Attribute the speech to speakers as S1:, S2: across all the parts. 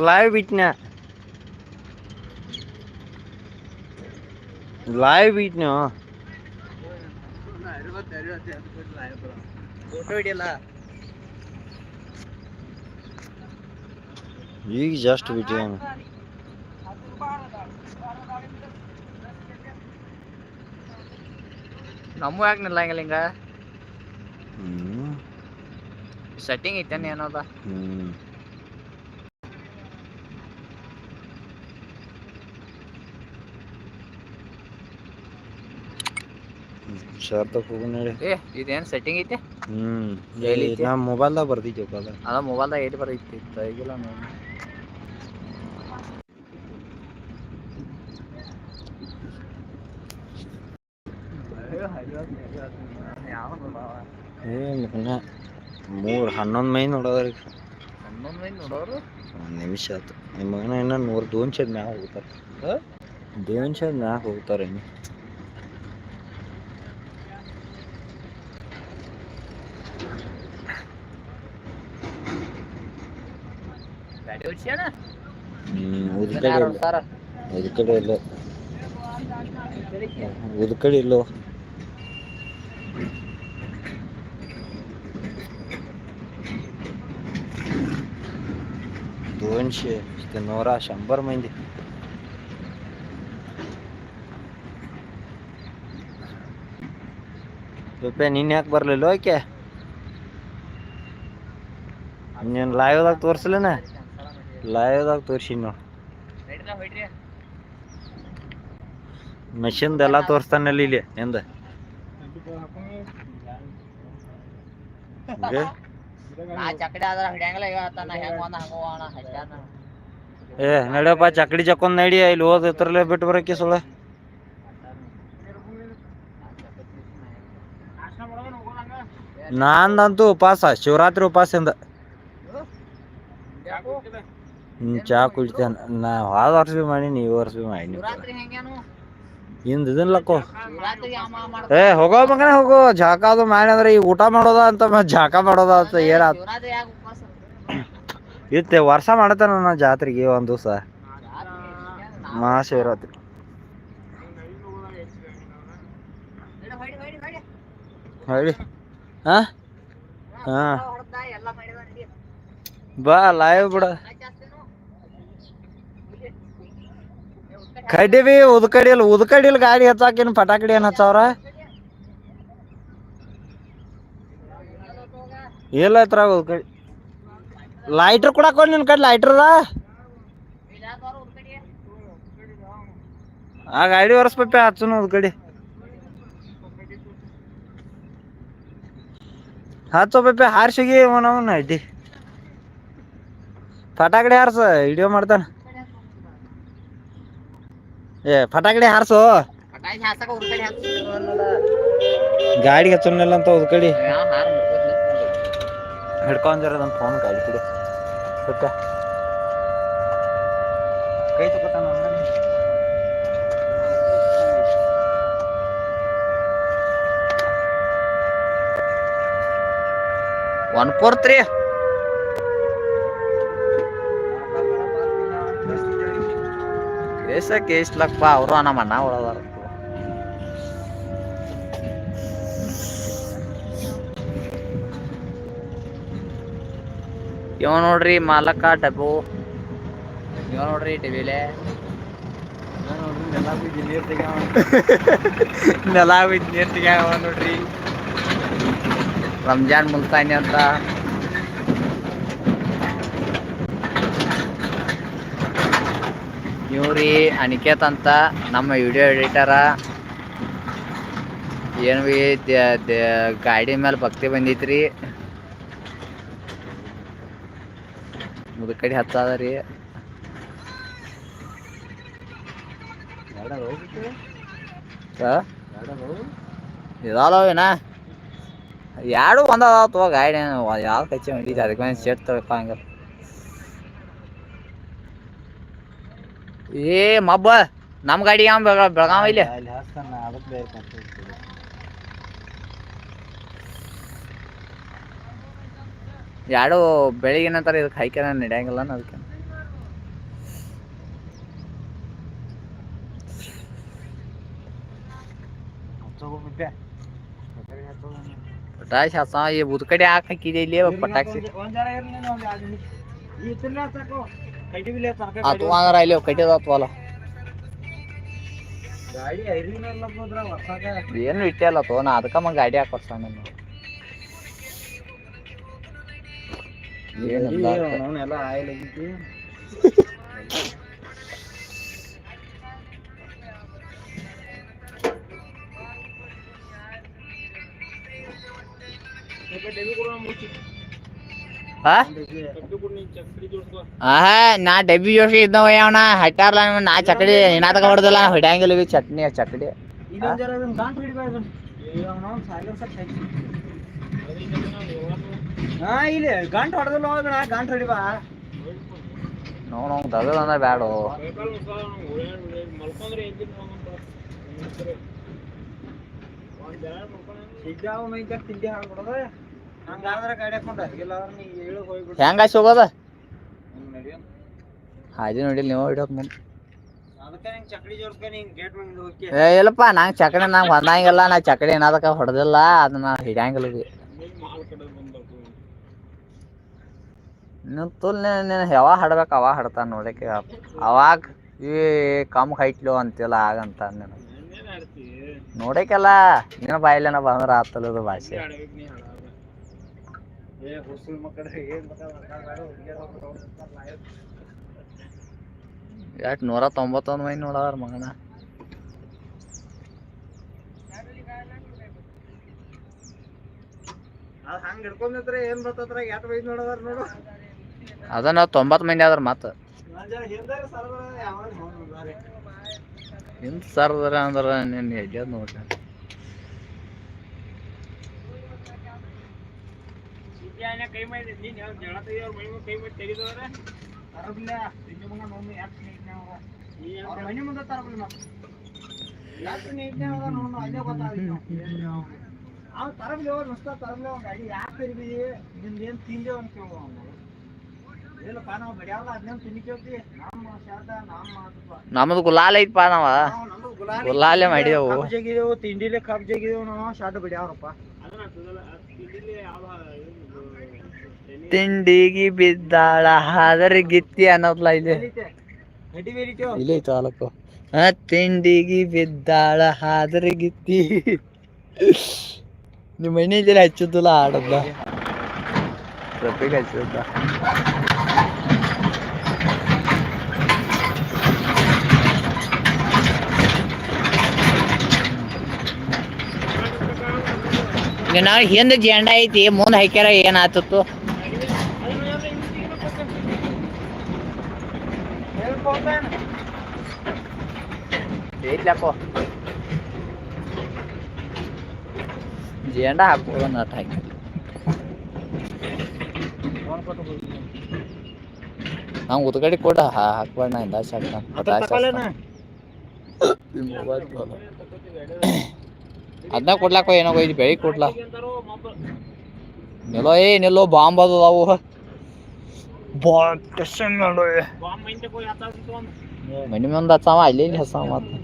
S1: Live ಬಿಟ್ನ live ಬಿಟ್ನ
S2: photo ಹಿಡಿಯಲ್ಲ?
S1: ಈಗ ಜಸ್ಟ್ ಬಿಟ್ಟಿದ್ದಾನೆ
S2: ನಮ್ಮ ಯಾಕೆ ನಿಲ್ಲಂಗಿಲ್ಲ ಹಿಂಗ?
S1: ಹ್ಮ್.
S2: ಸೆಟ್ಟಿಂಗ್ ಐತೆ ಏನದ
S1: ಹ್ಮ್. ಶಾರ್ತಕ್ ಹೋಗು ನಡಿ
S2: ಏ ಇದೇನ್ ಸೆಟ್ಟಿಂಗ್ ಐತೆ?
S1: ಹ್ಮ್ ನಮ್ಮ ಮೊಬೈಲ್ದಾಗ ಬರ್ದಿದ್ದೆಪ್ಪ ಅದ
S2: ಅದ ಮೊಬೈಲ್ದಾಗ ಐತಿ ಬರೈತಿ? ತೆಗಿಲ್ಲ ನೋಡಿ.
S1: ಏ ಮೂರು ಹನ್ನೊಂದು ಮೈ ನೋಡೋದ್ರಿ.
S2: ಹನ್ನೊಂದು ಮೈ ನೋಡೋರು?
S1: ಒಂದು ನಿಮಿಷ ಆಯ್ತು. ನಿಮ್ಮ ಮಗನ ಇನ್ನೂ ನೂರು ದೋನ್ಶದ ಮ್ಯಾಗ ಹೋಗ್ತಾರೆ. ದೋನ್ಶದ ಮ್ಯಾಗ ಹೋಗ್ತಾರೆ ಇನ್ನು
S2: ಗಾಡಿ ಓಡ್ಸ್ಯಾನ
S1: ಹ್ಮ್ ಉದ್ ಕಡೆ
S2: ಯಾರು
S1: ಇಲ್ಲ
S2: ಸರ್
S1: ಉದ್ ಕಡೆ ಇಲ್ಲ ಉದ್ ಕಡೆ ಇಲ್ಲೋ दोनशे ते नोरा शंभर महिने ರೂಪಾಯಿ ನೀನ್ ಯಾಕೆ ಬರ್ಲಿಲ್ಲ ಓಕೆ ನೀನು ಲೈವ್ದಾಗ ತೋರಿಸಲೇನ ಲೈವ್ದಾಗ ತೋರಿಸಿ ನಾವು
S2: ನಡೀತಾ
S1: ಎಲ್ಲ ತೋರಿಸ್ತಾನಲ್ಲಿ ಇಲ್ಲಿ ಎಂದ ಏ ನಡಿಯಪ್ಪ ಚಕಡಿ ಚಕ್ಕೊಂದ್ ನಡಿ ಇಲ್ಲಿ ಹೋದ ಇತ್ರಲ್ಲೇ ಬಿಟ್ಟು ಬರಕ್ಕೆ ಸುಳ್ಳ. ನಂದಂತೂ ಉಪವಾಸ ಶಿವರಾತ್ರಿ ಉಪವಾಸದಿಂದ ಹ್ಮ್ ಚಾ ಕುಡಿತೇನೆ ನಾ ಹೋದ ವರ್ಷ ಭೀ ಮಾಡೀನಿ ಈ ವರ್ಷ ಭೀ ಮಾಡೀನಿ. ಇಂದ ಇದನ್ಲಕ್ಕೋ. ಏ ಹೋಗೋ ಮಗನೇ ಹೋಗೋ. ಜಾಕ ಅದು ಮಾಡಿ ಅಂದ್ರೆ ಈಗ ಊಟ ಮಾಡೋದ ಅಂತ ಮತ್ತೆ ಜಾಕ ಮಾಡೋದ ಅಂತ ಏನಾತ ಇತ್ತೆ ವರ್ಷ ಮಾಡತಾನ ನಾ ಜಾತ್ರೆಗೆ ಒಂದ್ ದಿವಸ. ಮಹಾಶಿವರಾತ್ರಿ ಹೇಳಿ ಹಾ? ಹಾ. ಬಾ ಲೈವ್ ಬಿಡ.
S2: ಜಾಸ್ತಿನು?
S1: ಕಡ್ಡಿ ಬಿ ಉದ್ಕಡಿ ಇಲ್ಲ ಉದ್ಕಡಿ ಇಲ್ಲ ಗಾಡಿ ಹಚ್ಚಾಕಿನ ಪಟಾಕಡಿ ಏನ್ ಹಚ್ಚವ್ರ? ಇಲ್ಲ ಇತ್ರ ಉದ್ಕಡಿ ಲೈಟ್ರ್ ಕೂಡ ಕೊಡ್ ನಿನ್ ಕಡೆ ಲೈಟ್ರ್ ಆ ಗಾಡಿ ಒರೆಸ್ಬೇಕು ಹಚ್ಚನು ಉದ್ಕಡಿ. ಹಚ್ಚೋ ಪಪ್ಪ ಹಾರ್ಸಿಗಿ ಅವನವನ್ ಅಡ್ಡಿ. ಪಟಾಕಡಿ ಹಾರ್ಸ ವಿಡಿಯೋ ಮಾಡ್ತಾನ. ಏ ಫಟಾಕಡಿ ಹಾರಿಸು. ಗಾಡಿ ಹಚ್ಚನಿಲ್ಲ ಅಂತ
S2: ಹಾರ ಮುಗ್ದಲ್ಲ.
S1: ಹಿಡ್ಕೊಂಡ್ರ ನನ್ನ ಫೋನ್ ಗಾಡಿ ಕಡೆ. ಗೊತ್ತಾ? ಕೈ ತಗೋತಾನ
S2: ಒನ್ ಫೋರ್ ತ್ರೀ. ಕೇಸಕ್ಕೆ ಲಕ್ಷ ಅವರು ನಮ್ಮ ಅಣ್ಣ ಇವ ನೋಡ್ರಿ ಮಾಲಕ ಡಬ್ಬು. ಇವ ನೋಡ್ರಿ ಟಿವಿಲೆ ನೆಲ ಬಿದ್ದು ನೀರ್ ತೆಗ್ಯಾವ ನೋಡ್ರಿ. ರಂಜಾನ್ ಮುಲ್ತಾನಿ ಅಂತ. ಇವ್ರಿ ಅನಿಕೇತ್ ಅಂತ ನಮ್ಮ ವಿಡಿಯೋ ಎಡಿಟರ ಏನು ದ- ಗಾಡಿ ಮೇಲೆ ಭಕ್ತಿ ಬಂದೈತ್ರಿ. ಮುದುಕಡಿ ಹತ್ತದ ರೀ. ಇದಾವಲ್ಲ ಎರಡು ಒಂದ್ ತೋ ಗಾಡಿ ಯಾವ್ದು ಕಚ್ಚಿ ಹೊಡಿತಿ ಅದಕ್ಕೆ ಸೇರ್ತಾವಪ್ಪ ಶೇಟ್ ತಗೋಪ್ಪ ಹಂಗ ಏ ಮಬ್ಬ ನಮ್ಮ ಗಾಡಿ ಯಾವ ಬೆಳಗಾವ ಇಲ್ಲಿ? ಯಾಡೋ ಬೆಳಿಗ್ಗೆ ನಂತರ ಇದಕ್ಕೆ ಹೈಕನ ನಡೆಯಂಗಿಲ್ಲ ಅದಕ್ಕೆ. ಪಟಾಕ್ಷಿ ಹಚ್ಚ ಈ ಬುದ್ಕಡೆ ಹಾಕಿದೆ ಇಲ್ಲಿ ಪಟಾಕ್ಷಿ ಅಂದ್ರ ಇಲ್ಲಿ ಕಟ್ಟಿದ
S1: ಹೊಸಾಗ
S2: ಏನು ಇಟ್ಟೆ ಅಲ್ಲ ತೋ ನಾ ಅದಕ್ಕ ಮ ಗಾಡಿ ಹಾಕೊಡ್ಸ ನಾನು. ಏನಿಲ್ಲ ನಾ ಡಬ್ಬಿ ಜೋಶಿ ಇದ್ದವ ಅವನ ಹಟ್ಟಾರ್ಲ ನಾ ಚಕಡಿ ಏನಾದಕ ಹೊಡೆದಿಲ್ಲ. ಹೊಡ್ಯಾಂಗಿಲ್ಲ ಇವ್ ಚಟ್ನಿ ಚಕಡಿ.
S1: ಗಾಂಟ್ ಇಲ್ಲಿ ಗಂಟ್ ಹೊಡೆದಿಲ್ಲ ಹೊಡಿಬಾ
S2: ದಗದ ಅಂದ್ರ ಬ್ಯಾಡು.
S1: ತಿಂಡಿ ಹಾಕ್ಬಿಡೋದ.
S2: ಹೆಂಗ ಹೋಗೋದ. ಹಾದಿ ನೋಡಿಲ್ಲ ನೀವು ಇಡಕ್ ಮುಂದೆ. ಇಲ್ಲಪ್ಪ ನಂಗೆ ಚಕಡಿ ನಂಗೆ ಹೊಂದಂಗಿಲ್ಲ ನಾ ಚಕಡಿ ಏನಾದಕ್ಕ ಹೊಡೆದಿಲ್ಲ ಅದನ್ನ ಹಿಡ್ಯಾಂಗಿಲ್ಲ ನೀನು ಯಾವಾಗ ಹಾಡ್ಬೇಕು ಅವಾಗ ಹಾಡ್ತಾನ ನೋಡಕ್ಕೆ ಅವಾಗ ಈ ಕಮ್ ಹೈಟ್ಲು ಅಂತಿಲ್ಲ ಆಗಂತ ನೀನು ನೋಡಕ್ಕೆಲ್ಲ ನಿನ್ನ ಬಾಯಿಲೇನ ಬಂದ್ರ ಆತಲ್ಲದ ಭಾಷೆ.
S1: ಏ ಹುಸುಲ್ ಮಕ್ಕಳ ಏನ್ ಬೇಕಾದ್ರೆ ಹುಡುಗಿಯರ
S2: ಎಷ್ಟು ನೂರ ತೊಂಬತ್ತೊಂದು ಮೈ ನೋಡವ್ರ ಮಗನ?
S1: ಅದು ಹಂಗೆ ಏನ್ ಬರ್ತದ್ರ ನೋಡದಾರ ನೋಡು.
S2: ಅದ ನಾವು ತೊಂಬತ್ ಮಂದಿ ಆದ್ರ ಮತ್ತೆ
S1: ನೋಡ್ರಿ
S2: ಹಿಂದ್ ಸರ್ದ್ರ ಅಂದ್ರ ನೀನು ಎಡ್ಯದ್ ನೋಡ್ರಿ.
S1: ಕೈ ಮಾಡಿ ನೀನು ಯಾವ ಜಳ ತೆಗಿಯೋರ್ ಮೈ ಮುಂದೆ ಕೈ ಮಾಡಿ ತೆಗಿದವ್ರ. ತರಬಿಲ್ಲ ತಿಂಡಿ ಮಗ ನೋಡು ಯಾಕೆ ನೀಟ್ನೇ ಅವ? ಅವ್ರ ಮನೆ ಮುಂದೆ ತರಬಿಲ್ಲ ಮತ್ತೆ ಯಾಕೆ ನೀಟ್ನೇ ಅದ ನೋಡು ಅಲ್ಲೇ ಗೊತ್ತಾಗಿಲ್ಲ ಅವ್ ತರಬಿಲ್ಲ ಅವ್ರು ಮಸ್ತ ತರಬಿಲ್ಲ ಅವ್ನ ಗಾಡಿ ಯಾಕೆ ತರಬಿದಿ ನಿಂದ ಏನ್ ತಿಂದೆ ಅಂತ ಕೇಳುವ ಅವ್ನು ಇಲ್ಲಪ್ಪ ನಾವು ಬಡಿಯಾವಲ್ಲ ಅದನ್ನೇನು ತಿನ್ನಿಕೇಳ್ತಿ ನಮ್ಮ
S2: ನಮ್ಮದು ಗುಲಾಲ್ ಐತಪ್ಪ ನಾವ.
S1: ನಮ್ದು
S2: ಗುಲಾಲೆ ಮಾಡಿದೆವು.
S1: ತಿಂಡಿಲೆ ಕಬ್ಬ್ ಜಗಿದೆವು ನಾವು ಶಾದ ಬಡಿಯಾವ್ರಪ್ಪ.
S2: ತಿಂಡಿಗಿ ಬಿದ್ದಾಳ. ಹಾದರ್ ಗಿತ್ತಿ ಅನ್ನೋದ್ಲ ಇಲ್ಲಿ.
S1: ಬೇರಿತೇವ್
S2: ಇಲ್ಲಿ ಐತೆ ಆ ತಿಂಡಿಗಿ ಬಿದ್ದಾಳ. ಹಾದರ್ ಗಿತ್ತಿ. ನಿಮ್ಮ ಮನೆಯಲ್ಲಿ ಹಚ್ಚುದಿಲ್ಲ ಆಡದ್ಲ ರೊಪ್ಪಿಗೆ ಹಚ್ಚುದ ನಾವು ಹಿಂದೆ ಜೆಂಡ ಐತಿ ಮುಂದೆ ಹಾಕ್ಯಾರ ಏನಾತಿತ್ತು ಇಲ್ಲಪ್ಪ ಜೆಂಡ ಹಾಕ್ಬೋದು ನಟ್ ಹಾಕಿ. ನಾವು ಉದ್ಗಡಿ ಕೊಡ ಹಾಕ್ಬೇಡ ನಾ ಇಂದ ಅದನ್ನ ಕೊಡ್ಲಾಕ ಏನೋ ಒಯ್ದು ಬೆಳಿ ಕೊಡ್ಲಾ. ನಿಲ್ಲೋ ಏ ನಿಲ್ಲೋ ಬಾಂಬ್ ಅದು ಅವು ಟೆನ್ಷನ್ ಮಾಡೋ ಮನಿ ಮುಂದೆ ಹಚ್ಚಾವ ಅಲ್ಲಿ ಇಲ್ಲಿ ಹಚ್ಚಾವ ಮತ್ತೆ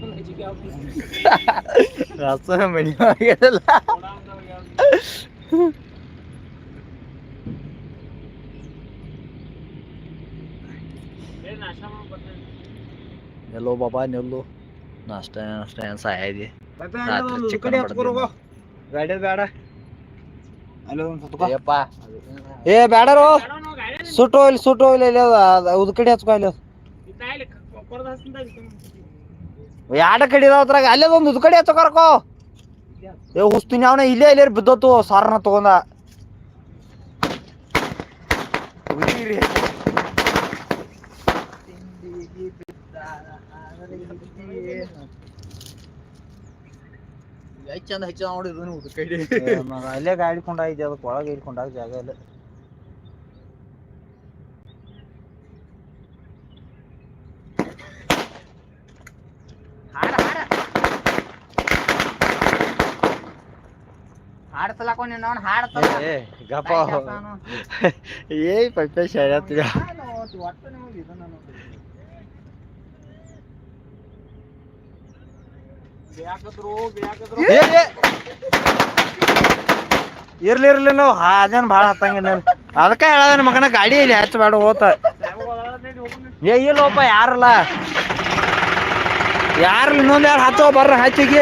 S2: ರಸ ಮನಿ ಆಗಿರಲ್ಲ ನಿಲ್ಲೋ ಬಾಬಾ ನಿಲ್ಲು ನಾಷ್ಟ ನಾಷ್ಟ ಏನು ರಾತ್ರಿ ಚಿಕನ್
S1: ಗಾಡಿ ಬೇಡ ಅಲ್ಲಿ ಏ ಬೇಡರು ಸುಟ್ಟು ಇಲ್ಲಿ ಸುಟ್ಟು ಇಲ್ಲಿ ಇಲ್ಲಿ ಉದ್ ಕಡೆ ಹಚ್ಕೊ ಇಲ್ಲಿ ಯಾಡ ಕಡೆ ಇದಾವ ಅದ್ರಾಗ ಅಲ್ಲೇ ಒಂದು ಉದ್ಕಡಿ ಕಡೆ ಹಚ್ಕೊರ್ಕೋ ಏ ಹುಸ್ತೀನಿ ಅವನ ಇಲ್ಲೇ ಇಲ್ಲೇ ಬಿದ್ದೋತು ಸಾರನ ತಗೊಂಡ.
S2: ಚಂದ ಹೆಚ್ಚು
S1: ಏ ಮಗ, ಅಲ್ಲೇ ಗಾಡಿ ಕೊಂಡಾಗಿದೆ ಅದಕ್ಕೆ ಒಳಗೆ ಇಟ್ಕೊಂಡಾಗ ಜಾಗ ಇಲ್ಲ.
S2: ಹಾಡ್ತಲಕೋ ನೀನು ಅವ್ನು ಹಾಡ್ತಲ
S1: ಏ ಗಪ್ಪ. ಏ ಪೈಪೆ
S2: ಒಟ್ಟು ನಿಮಗೆ ಇದನ್ನ.
S1: ಇರ್ಲಿ ಇರ್ಲಿ ನಾವು. ಅದೇನ್ ಭಾಳ ಹತ್ತಂಗಿಲ್ಲ ಅದಕ್ಕೆ ಹೇಳದ ಮಗನ ಗಾಡಿ ಇಲ್ಲಿ ಹಚ್ಚಬೇಡ ಹೋತ. ಏ ಇಲ್ಲೋಪ ಯಾರಲ್ಲ? ಯಾರಲ್ಲ ಇನ್ನೊಂದ್ ಯಾರು ಹತ್ತೋ ಬರ್ರ ಹಚ್ಚಿಗೆ.